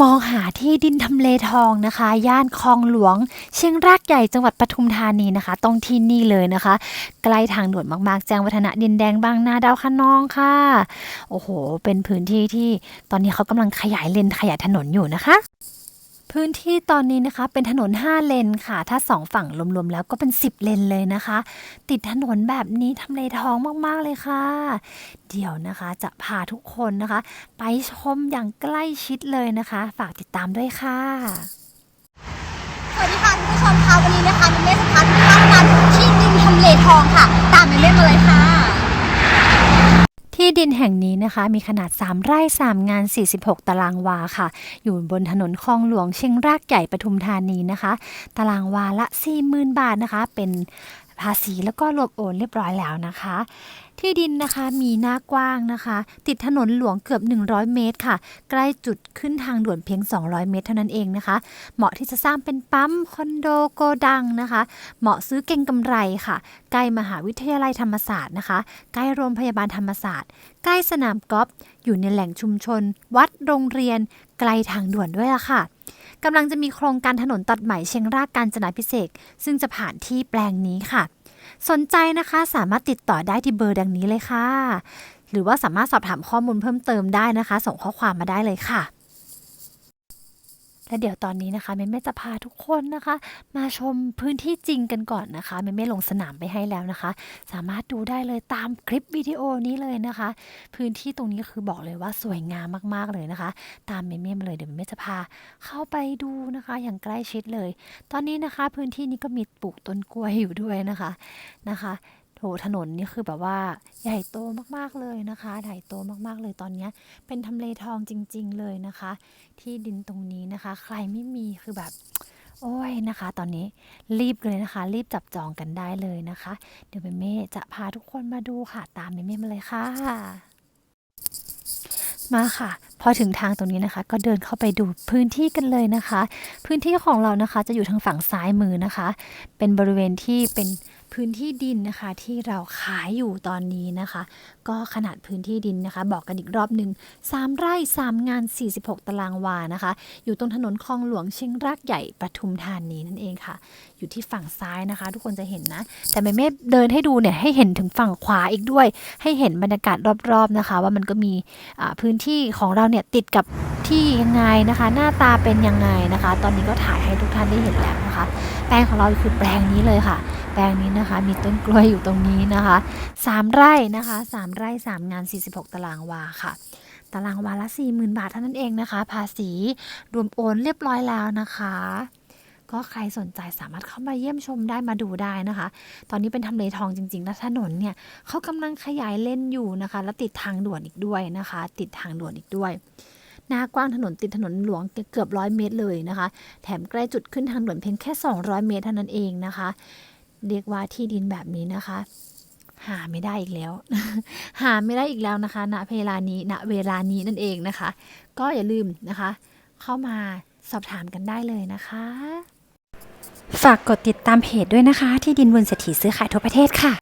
มองหาที่ดินทำเลทองนะคะ ย่านคลองหลวง เชียงรากใหญ่จังหวัดปทุมธานีนะคะ ตรงที่นี่เลยนะคะ ใกล้ทางด่วนมากๆ แจ้งวัฒนะดินแดงบางนาดาวคะนองค่ะ โอ้โห เป็นพื้นที่ที่ตอนนี้เขากำลังขยายเลนขยายถนนอยู่นะคะ พื้นที่ตอนนี้นะคะเป็นถนน 5 เลนค่ะ ถ้าสองฝั่งรวมๆแล้วก็เป็น 10 เลนเลยนะคะ ติดถนนแบบนี้ทำเลทองมากๆเลยค่ะ เดี๋ยวนะคะจะพาทุกคนนะคะ ไปชมอย่างใกล้ชิดเลยนะคะ ฝากติดตามด้วยค่ะ สวัสดีค่ะคุณผู้ชมค่ะวันนี้นะคะมิเม่สพัฒน์ที่ว่ากาที่ดินทำเลทองค่ะ ตามมิเม่มาเลยค่ะ ที่ดินแห่งนี้นะคะมีขนาด 3 ไร่ 3 งาน 46 ตารางวาค่ะ อยู่บนถนนคลองหลวงเชียงรากใหญ่ปทุมธานีนะคะ ตารางวาละ 40,000 บาทนะคะ เป็น ภาษีแล้วก็รวมโอนเรียบร้อยแล้วนะคะ ที่ดินนะคะมีหน้ากว้างนะคะ ติดถนนหลวงเกือบ 100 เมตรค่ะ ใกล้จุดขึ้นทางด่วนเพียง 200 เมตรเท่านั้นเองนะคะ เหมาะที่จะสร้างเป็นปั๊มคอนโดโกดังนะคะ เหมาะซื้อเก่งกำไรค่ะ ใกล้มหาวิทยาลัยธรรมศาสตร์นะคะ ใกล้โรงพยาบาลธรรมศาสตร์ ใกล้สนามกอล์ฟอยู่ในแหล่งชุมชน วัดโรงเรียน ไกลทางด่วนด้วยล่ะค่ะกำลังจะมีโครงการถนนตัดใหม่เชียงรากกาญจนาพิเศษ ซึ่งจะผ่านที่แปลงนี้ค่ะ สนใจนะคะสามารถติดต่อได้ที่เบอร์ดังนี้เลยค่ะ หรือว่าสามารถสอบถามข้อมูลเพิ่มเติมได้นะคะ ส่งข้อความมาได้เลยค่ะ และเดี๋ยวตอนนี้นะคะเมเม่จะพาทุกคนนะคะ มาชมพื้นที่จริงกันก่อนนะคะเมเม่ลงสนามไปให้แล้วนะคะ สามารถดูได้เลยตามคลิปวิดีโอนี้เลยนะคะ พื้นที่ตรงนี้คือบอกเลยว่าสวยงามมากๆเลยนะคะ ตามเมเม่มาเลยเดี๋ยวเมเม่จะพาเข้าไปดูนะคะ อย่างใกล้ชิดเลย ตอนนี้นะคะ พื้นที่นี้ก็มีปลูกต้นกล้วยอยู่ด้วยนะคะนะคะ โถถนนนี่คือแบบว่าใหญ่โตมากๆเลยนะคะใหญ่โตมากๆเลยตอนนี้เป็นทำเลทองจริง ๆ เลยนะคะ ที่ดินตรงนี้นะคะ ใครไม่มีคือแบบโอ้ยนะคะ ตอนนี้รีบเลยนะคะ รีบจับจองกันได้เลยนะคะ เดี๋ยวเมเม่จะพาทุกคนมาดูค่ะ ตามเมเม่มาเลยค่ะ มาค่ะ พอถึงทางตรงนี้นะคะ ก็เดินเข้าไปดูพื้นที่กันเลยนะคะ พื้นที่ของเรานะคะ จะอยู่ทางฝั่งซ้ายมือนะคะ เป็นบริเวณที่เป็น พื้นที่ดินนะคะที่เราขายอยู่ตอนนี้นะคะ ก็ขนาดพื้นที่ดินนะคะ บอกกันอีกรอบหนึ่ง3 ไร่3งาน 46 ตารางวานะคะ อยู่ตรงถนนคลองหลวงเชียงรากใหญ่ปทุมธานีนั่นเองค่ะ อยู่ที่ฝั่งซ้ายนะคะ ทุกคนจะเห็นนะ แต่แม่เม่เดินให้ดูเนี่ยให้เห็นถึงฝั่งขวาอีกด้วย ให้เห็นบรรยากาศรอบๆนะคะ ว่ามันก็มีพื้นที่ของเราเนี่ยติดกับที่ยังไงนะคะ หน้าตาเป็นยังไงนะคะ ตอนนี้ก็ถ่ายให้ทุกท่านได้เห็นแล้วนะคะ แปลงของเราคือแปลงนี้เลยค่ะ ปลงนี้นะคะ มีต้นกล้วยอยู่ตรงนี้นะคะสามไร่นะคะสามไร่สามงาน 46 ตารางวาค่ะ ตารางวาละ 40,000 บาทเท่านั้นเองนะคะ ภาษีรวมโอนเรียบร้อยแล้วนะคะ ก็ใครสนใจสามารถเข้ามาเยี่ยมชมได้มาดูได้นะคะ ตอนนี้เป็นทำเลทองจริงๆและถนนเนี่ยเขากำลังขยายเล่นอยู่นะคะ และติดทางด่วนอีกด้วยนะคะ ติดทางด่วนอีกด้วยหน้ากว้างถนนติดถนนหลวงเกือบร้อยเมตรเลยนะคะ แถมใกล้จุดขึ้นทางด่วนเพียงแค่ 200 เมตรเท่านั้นเองนะคะ เรียกว่าที่ดินแบบนี้นะคะ หาไม่ได้อีกแล้ว หาไม่ได้อีกแล้วนะคะ ณเวลานี้ณเวลานี้นั่นเองนะคะ ก็อย่าลืมนะคะ เข้ามาสอบถามกันได้เลยนะคะ ฝากกดติดตามเพจด้วยนะคะ ที่ดินบนเศรษฐีซื้อขายทั่วประเทศค่ะ